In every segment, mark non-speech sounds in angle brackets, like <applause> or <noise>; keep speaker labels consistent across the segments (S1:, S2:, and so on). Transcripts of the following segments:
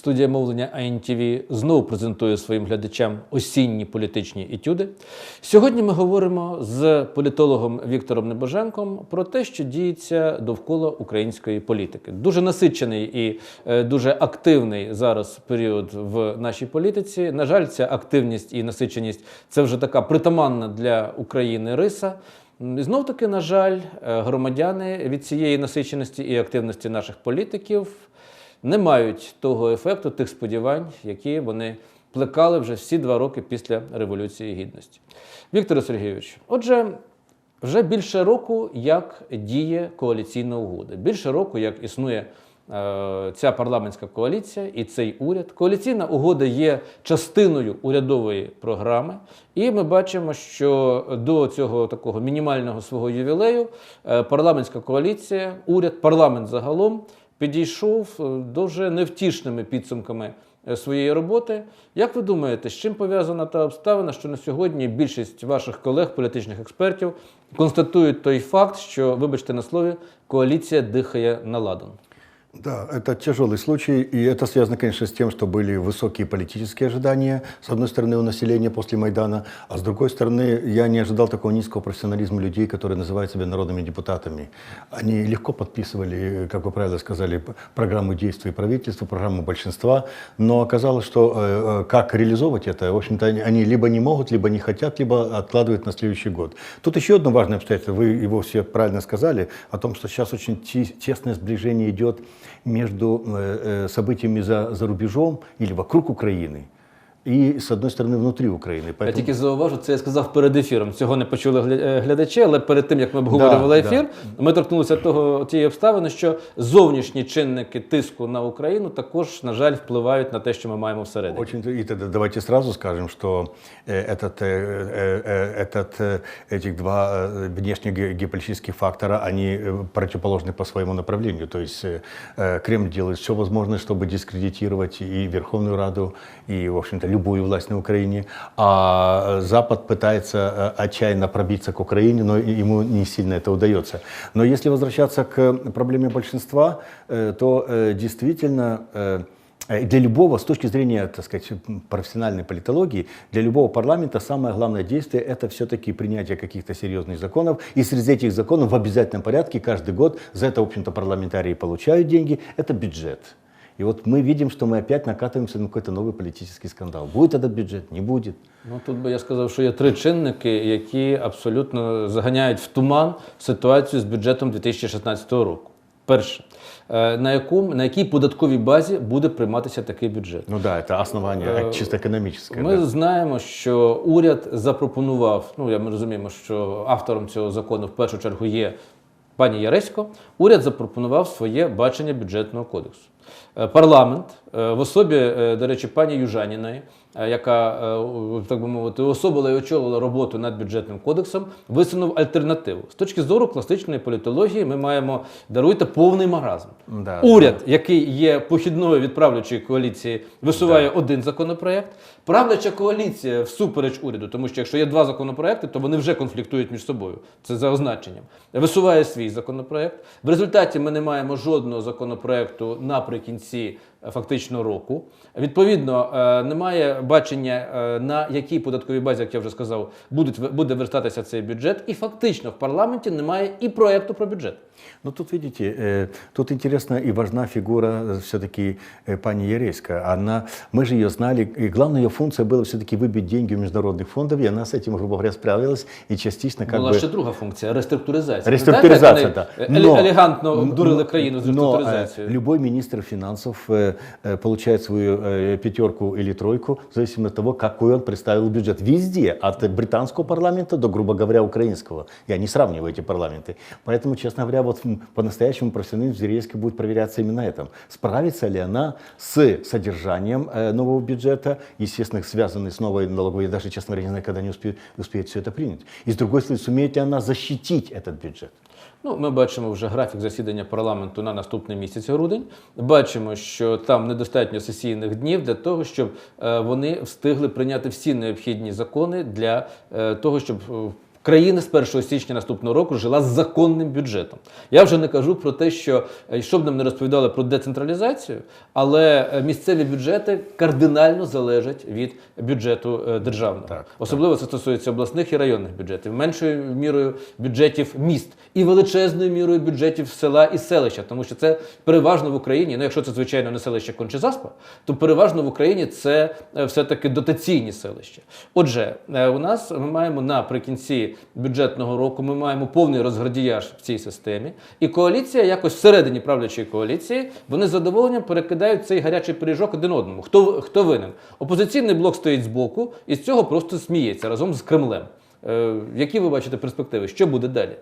S1: Студія мовлення АНТВ знову презентує своїм глядачам осінні політичні етюди. Сьогодні ми говоримо з політологом Віктором Небоженком про те, що діється довкола української політики. Дуже насичений і е, дуже активний зараз період в нашій політиці. На жаль, ця активність і насиченість це вже така притаманна для України риса. Знов таки, на жаль, е, громадяни від цієї насиченості і активності наших політиків не мають того ефекту, тих сподівань, які вони плекали вже всі два роки після Революції Гідності. Вікторе Сергійович, отже, вже більше року як діє коаліційна угода. Більше року, як існує е, ця парламентська коаліція і цей уряд. Коаліційна угода є частиною урядової програми, і ми бачимо, що до цього такого мінімального свого ювілею е, парламентська коаліція, уряд, парламент загалом підійшов е, дуже невтішними підсумками е, своєї роботи. Як ви думаєте, з чим пов'язана та обставина, що на сьогодні більшість ваших колег, політичних експертів, констатують той факт, що, вибачте на слові, коаліція дихає на ладан?
S2: Да, это тяжелый случай, и это связано, конечно, с тем, что были высокие политические ожидания, с одной стороны, у населения после Майдана, а с другой стороны, я не ожидал такого низкого профессионализма людей, которые называют себя народными депутатами. Они легко подписывали, как вы правильно сказали, программу действий правительства, программу большинства, но оказалось, что э, э, как реализовывать это, в общем-то, они- они либо не могут, либо не хотят, либо откладывают на следующий год. Тут еще одно важное обстоятельство, вы его все правильно сказали, о том, что сейчас очень те- тесное сближение идет между э, э, событиями за, за рубежом или вокруг Украины и, с одной стороны, внутри Украины.
S1: Я
S2: Поэтому-
S1: тільки зауважу, це я сказав перед ефіром. Цього не почули гля- е, глядачі, але перед тим як ми обговорювали
S2: Да,
S1: ефір, ми торкнулися того тієї обставини, що зовнішні чинники тиску на Україну також, на жаль, впливають на те, що ми маємо всередині.
S2: Очень, и тогда давайте сразу скажем, что э, этот, э, э, э, этот, э, этих два э, внешних ге- геополитических фактора, они э, противоположны по своему направлению. То есть э, э, Кремль делает все возможное, чтобы дискредитировать и Верховную Раду, и, в общем-то, любую власть на Украине. А э, Запад пытается э, отчаянно пробиться к Украине, но ему не сильно это удается. Но если возвращаться к проблеме большинства, э, то действительно... Для любого, с точки зрения, так сказать, профессиональной политологии, для любого парламента самое главное действие – это все-таки принятие каких-то серьезных законов. И среди этих законов в обязательном порядке каждый год за это, в общем-то, парламентарии получают деньги – это бюджет. И вот мы видим, что мы опять накатываемся на какой-то новый политический скандал. Будет этот бюджет, не будет.
S1: Ну тут би я сказав, що є три чинники, які абсолютно заганяють в туман ситуацію з бюджетом 2016 року. Перше, е, на якому на якій податковій базі буде прийматися такий бюджет?
S2: Ну да, это основание
S1: Э,
S2: чисто экономическое.
S1: Ми
S2: да.
S1: знаємо, що уряд запропонував. Ну я ми розуміємо, що автором цього закону в першу чергу є пані Яресько. Уряд запропонував своє бачення бюджетного кодексу. Е, Парламент е, в особі, е, до речі, пані Южаніної, яка так би мовити особила і очолила роботу над бюджетним кодексом, висунув альтернативу. З точки зору класичної політології, ми маємо даруйте повний маразм.
S2: Да,
S1: Уряд, який є похідною від правлячої коаліції, висуває один законопроект. Правляча коаліція всупереч уряду, тому що якщо є два законопроекти, то вони вже конфліктують між собою. Це за означенням. Висуває свій законопроект. В результаті ми не маємо жодного законопроекту наприкінці е, фактично року. Відповідно, е, немає бачення е, на якій податковій базі, як я вже сказав, будуть буде вертатися цей бюджет. І фактично в парламенті немає і проекту про бюджет.
S2: Ну тут видите, э, тут интересна и важна фигура все-таки пани Ерейска. Она, мы же ее знали, и главная ее функция была все-таки выбить деньги у международных фондов, и она с этим, грубо говоря, справилась, и частично как
S1: Була
S2: бы...
S1: ще друга функція реструктуризація.
S2: Реструктуризація,
S1: Знаєте,
S2: так.
S1: як вони, е, елегантно дурили країну з
S2: но, э,
S1: реструктуризацією.
S2: любой министр финансов э, э, получает свою э, пятерку или тройку, в зависимости от того, какой он представил бюджет. Везде, от британского парламента до, грубо говоря, украинского. Я не сравниваю эти парламенты. Поэтому, честно говоря, вот по-настоящему профессионализм Зверейской будет проверяться именно этом. Справится ли она с содержанием э, нового бюджета, естественно, связанный с новой налоговой, я даже, честно говоря, не знаю, когда они успеют, успеют все это принять. И с другой стороны, сумеет ли она защитить этот бюджет?
S1: Ну, ми бачимо вже графік засідання парламенту на наступний місяць грудень. Бачимо, що там недостатньо сесійних днів для того, щоб е, вони встигли прийняти всі необхідні закони для е, того, щоб е, Країна з 1 січня наступного року жила з законним бюджетом. Я вже не кажу про те, що е, що б нам не розповідали про децентралізацію, але е, місцеві бюджети кардинально залежать від бюджету е, державного.
S2: Так,
S1: Особливо це стосується обласних і районних бюджетів, меншою мірою бюджетів міст і величезною мірою бюджетів села і селища, тому що це переважно в Україні. Ну, якщо це звичайно не селище Кончезаспа, то переважно в Україні це е, все-таки дотаційні селища. Отже, у нас ми маємо наприкінці бюджетного року, ми маємо повний розградіяж в цій системі, і коаліція, якось всередині правлячої коаліції, вони з задоволенням перекидають цей гарячий пиріжок один одному. Хто, хто винен? Опозиційний блок стоїть збоку і з цього просто сміється разом з Кремлем. Е, які ви бачите перспективи? Що буде далі?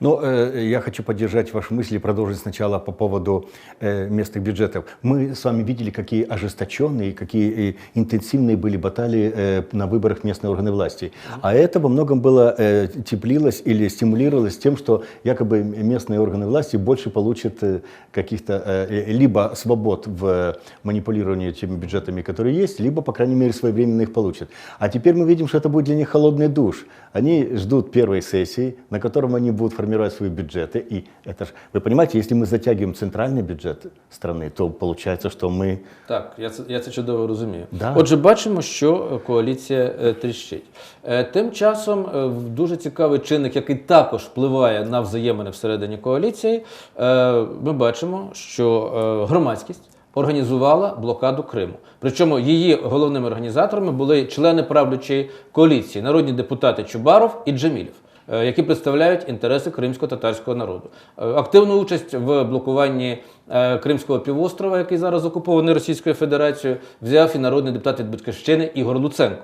S2: Но э, я хочу поддержать ваши мысли и продолжить сначала по поводу э, местных бюджетов. Мы с вами видели, какие ожесточенные, какие э, интенсивные были баталии э, на выборах местные органы власти. А это во многом было э, теплилось или стимулировалось тем, что якобы местные органы власти больше получат э, каких-то э, либо свобод в манипулировании теми бюджетами, которые есть, либо, по крайней мере, своевременно их получат. А теперь мы видим, что это будет для них холодный душ. Они ждут первой сессии, на котором они будут формировать свои бюджеты. И это ж, вы понимаете, если мы затягиваем центральный бюджет страны, то получается, что мы
S1: Так, я це, я це чудово розумію.
S2: Да.
S1: Отже, бачимо, що е, коаліція е, тріщить. Е, Тим часом е, в- дуже цікавий чинник, який також впливає на взаємини всередині коаліції. е, Ми бачимо, що е, громадськість організувала блокаду Криму. Причому її головними організаторами були члени правлячої коаліції, народні депутати Чубаров і Джемілів. е, Які представляють інтереси кримсько-татарського народу, Е, активну участь в блокуванні е, Кримського півострова, який зараз окупований Російською Федерацією, взяв і народний депутат від Батьківщини Ігор Луценко.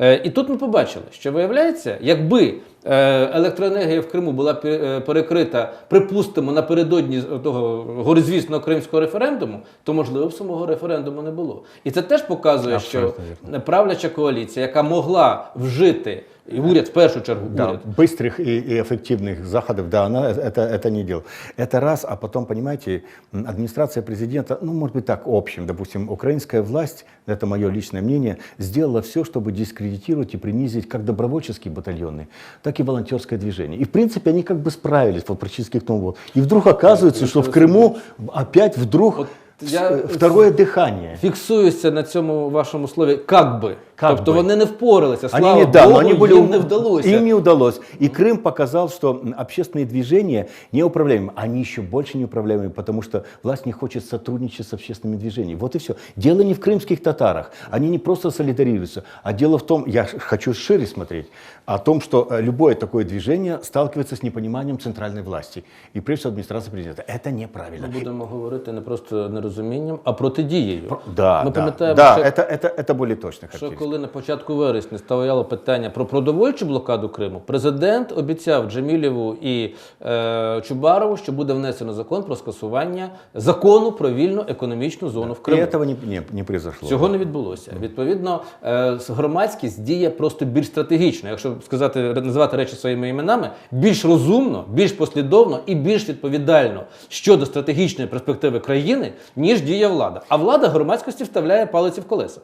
S1: Е, І тут ми побачили, що виявляється, якби е, електроенергія в Криму була пе- е, перекрита, припустимо, напередодні з- того горизвісного кримського референдуму, то можливо б самого референдуму не було. І це теж показує, що
S2: Абсолютно
S1: правляча коаліція, яка могла вжити і уряд в першу чергу
S2: Да,
S1: уряд,
S2: быстрых и, и эффективных заходов, да, она это, это не делала. Это раз, а потом, понимаете, м, администрация президента, ну, может быть, так, общем, допустим, украинская власть, это мое личное мнение, сделала все, чтобы дискредитировать и принизить как добровольческие батальоны, так и волонтерское движение. И, в принципе, они как бы справились вот практически к тому вот. И вдруг оказывается, что в Крыму опять вдруг
S1: Вот я-
S2: э, второе дыхание.
S1: фіксуюся на цьому вашому слові, как би.
S2: Как
S1: тобто
S2: би.
S1: вони не впоралися. Слава
S2: Они, не- да, но
S1: Богу,
S2: они были,
S1: їм не вдалося.
S2: Им не удалось. И Крым показал, что м, общественные движения неуправляемы. Они еще больше неуправляемы, потому что власть не хочет сотрудничать с общественными движениями. Вот и все. Дело не в крымских татарах. Они не просто солидарируются, а дело в том, я ш- хочу шире смотреть, о том, что э, любое такое движение сталкивается с непониманием центральной власти. И прежде всего администрации президента. Это неправильно.
S1: Ми будемо говорити не просто нерозумінням, а протидією.
S2: Да,
S1: Ми
S2: да,
S1: пам'ятаємо,
S2: да
S1: що,
S2: это, это, это более точно.
S1: що
S2: характеристика.
S1: коли на початку вересня стояло питання про продовольчу блокаду Криму, президент обіцяв Джемілєву і е, Чубарову, що буде внесено закон про скасування закону про вільну економічну зону в
S2: И
S1: Криму.
S2: этого не, не, не произошло.
S1: Цього не відбулося. Відповідно, е, с- громадськість діє просто більш стратегічно, якщо сказати, називати речі своїми іменами, більш розумно, більш послідовно і більш відповідально щодо стратегічної перспективи країни, ніж діє влада. А влада громадськості вставляє палиці в колеса.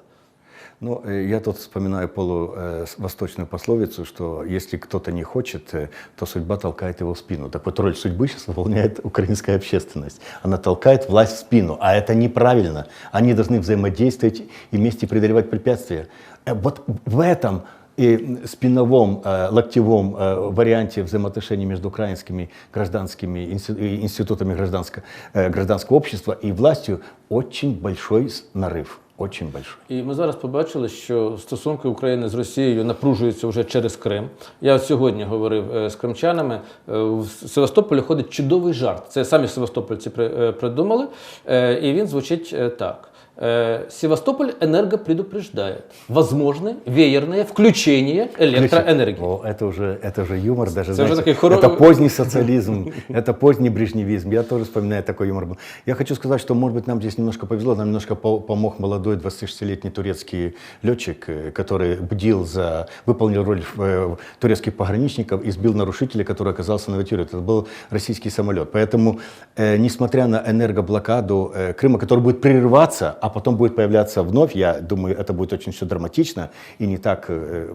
S2: Ну, э, я тут вспоминаю полувосточную пословицу, что если кто-то не хочет, э, то судьба толкает его в спину. Так вот, роль судьбы сейчас выполняет украинская общественность. Она толкает власть в спину, а это неправильно. Они должны взаимодействовать и вместе преодолевать препятствия. Э, Вот в этом и спиновом, э, локтевом э, варианте взаимоотношений между украинскими гражданскими инсти- и институтами гражданского, э, гражданского общества и властью очень большой с- нарыв. Очень большой.
S1: І ми зараз побачили, що стосунки України з Росією напружуються вже через Крим. Я от сьогодні говорив е, з кримчанами. Е, В Севастополі ходить чудовий жарт. Це самі севастопольці при- е, придумали. Е, І він звучить е, так. Э, Севастополь энерго предупреждает. Возможно веерное включение электроэнергии.
S2: О, это уже, это уже юмор, даже
S1: уже
S2: знаете,
S1: такой хоро-
S2: это поздний социализм, <laughs> это поздний брежневизм. Я тоже вспоминаю такой юмор. был. Я хочу сказать, что, может быть, нам здесь немножко повезло, нам немножко по- помог молодой 26-летний турецкий летчик, э, который бдил за, выполнил роль э, турецких пограничников и сбил нарушителя, который оказался на авиатюре. Это был российский самолет. Поэтому, несмотря на энергоблокаду Крыма, которая будет прерываться, а потом будет появляться вновь, я думаю, это будет очень все драматично и не так э,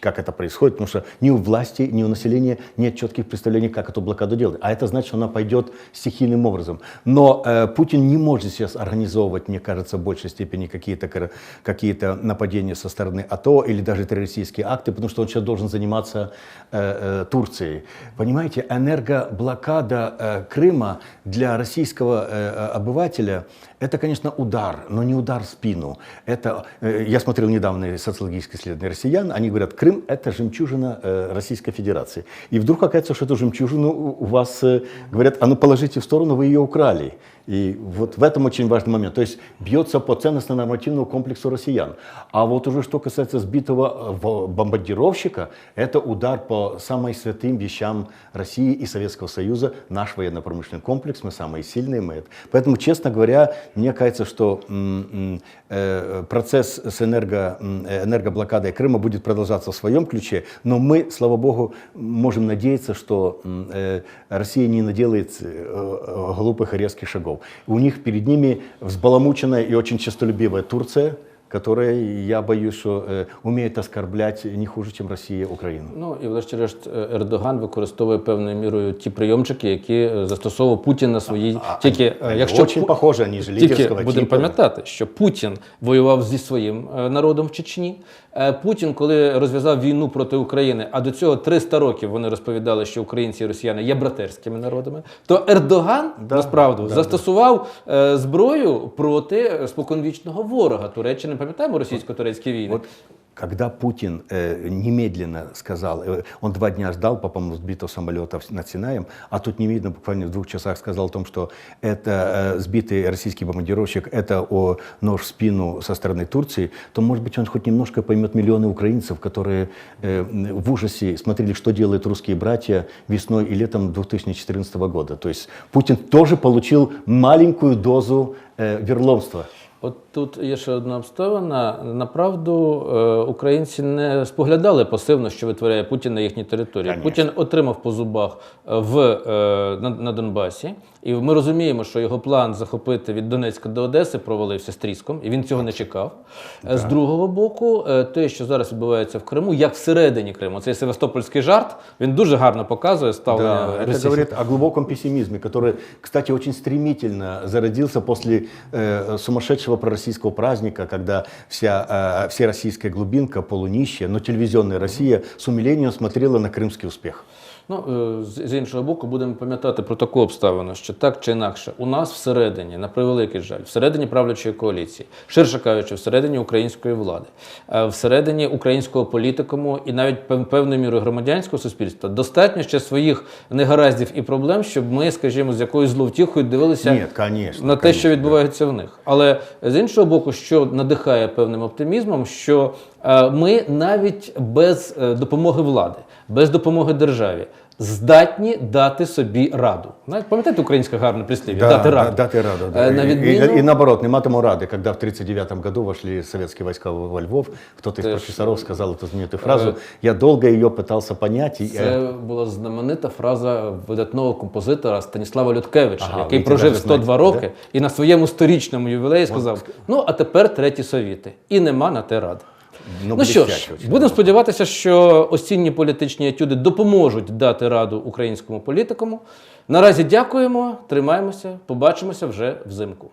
S2: как это происходит, потому что ни у власти, ни у населения нет четких представлений, как эту блокаду делать. А это значит, что она пойдет стихийным образом. Но э, Путин не может сейчас организовывать, мне кажется, в большей степени какие-то какие нападения со стороны АТО или даже террористические акты, потому что он сейчас должен заниматься э, э, Турцией. Понимаете, энергоблокада э, Крыма для российского э, обывателя это, конечно, удар, но не удар в спину. Это, э, я смотрел недавно социологические исследования россиян, они говорят, Крым – это жемчужина э, Российской Федерации. И вдруг оказывается, что эту жемчужину у у вас э, говорят, а ну положите в сторону, вы ее украли. И вот в этом очень важный момент. То есть бьется по ценностно-нормативному комплексу россиян. А вот уже что касается сбитого э, бомбардировщика, это удар по самым святым вещам России и Советского Союза. Наш военно-промышленный комплекс, мы самые сильные. Мы это. Поэтому, честно говоря, мне кажется, что э, процесс с энерго, э, энергоблокадой Крыма будет продолжаться в своем ключе, но мы, слава богу, можем надеяться, что Россия не наделает глупых и резких шагов. У них перед ними взбаламученная и очень честолюбивая Турция, которая, я боюсь, что э, умеет оскорблять не хуже, чем Россия Украину.
S1: Ну і врешті-решт е, Ердоган використовує певною мірою ті прийомчики, які е, застосовував Путін на своїй тільки е,
S2: Они
S1: якщо
S2: очень
S1: Пу-
S2: похожи, они же
S1: Тільки будемо пам'ятати, що Путін воював зі своїм е, народом в Чечні. Е, Путін, коли розв'язав війну проти України, а до цього 300 років вони розповідали, що українці і росіяни є братерськими народами, то Ердоган
S2: Да,
S1: насправді
S2: да,
S1: застосував да. зброю проти е, споконвічного ворога Туреччини. Пам'ятаємо російсько-турецькі війни?
S2: Вот когда Путин э, немедленно сказал, э, он два дня ждал по, по-моему, сбитого самолета над Синаем, а тут немедленно, буквально в двух часах сказал о том, что это э, сбитый российский бомбардировщик, это о, нож в спину со стороны Турции, то, может быть, он хоть немножко поймет миллионы украинцев, которые э, в ужасе смотрели, что делают русские братья весной и летом 2014 года. То есть Путин тоже получил маленькую дозу э, верломства.
S1: От тут є ще одна обставина. Направду е, українці не споглядали пасивно, що витворяє Путін на їхній території.
S2: Конечно.
S1: Путін отримав по зубах е, в, е, на, на Донбасі, і ми розуміємо, що його план захопити від Донецька до Одеси провалився з тріском, і він цього не чекав. Е, З другого боку, е, те, що зараз відбувається в Криму, як всередині Криму, цей севастопольський жарт, він дуже гарно показує ставлення
S2: Да, это
S1: російських-
S2: говорит о глубоком пессимизме, который, кстати, очень стремительно зародился после э, сумасшедшего пророссийского праздника, когда вся, э, вся российская глубинка, полунищая, но телевизионная Россия с умилением смотрела на крымский успех.
S1: Ну, е, з іншого боку, будемо пам'ятати про таку обставину, що так чи інакше, у нас всередині, на превеликий жаль, всередині правлячої коаліції, ширше кажучи, всередині української влади, е, всередині українського політикуму і навіть пев- певною мірою громадянського суспільства достатньо ще своїх негараздів і проблем, щоб ми, скажімо, з якоюсь зловтіхою дивилися
S2: Ні, конечно,
S1: на те,
S2: конечно,
S1: що відбувається в них. Але з іншого боку, що надихає певним оптимізмом, що е, ми навіть без е, допомоги влади, без допомоги державі здатні дати собі раду. Знаєте, Пам'ятаєте українське гарне прислів'я? дати раду.
S2: да, дати раду. Да.
S1: Е, На
S2: И-
S1: відміну...
S2: и, и наоборот, нема тому рады, когда в 1939 году вошли советские войска во Львов, кто-то из
S1: Ты ж-
S2: профессоров сказал эту знаменитую фразу, я долго ее пытался понять. И, э,
S1: Це була знаменита фраза видатного композитора Станіслава Люткевича,
S2: Ага,
S1: який
S2: ви
S1: прожив
S2: навіть
S1: 102
S2: знаєте,
S1: роки і на своєму сторічному ювілеї сказав: ну а тепер треті совіти. І нема на те ради.
S2: Ну,
S1: Ну що ж, будемо сподіватися, що осінні політичні етюди допоможуть дати раду українському політикуму. Наразі дякуємо, тримаємося, побачимося вже взимку.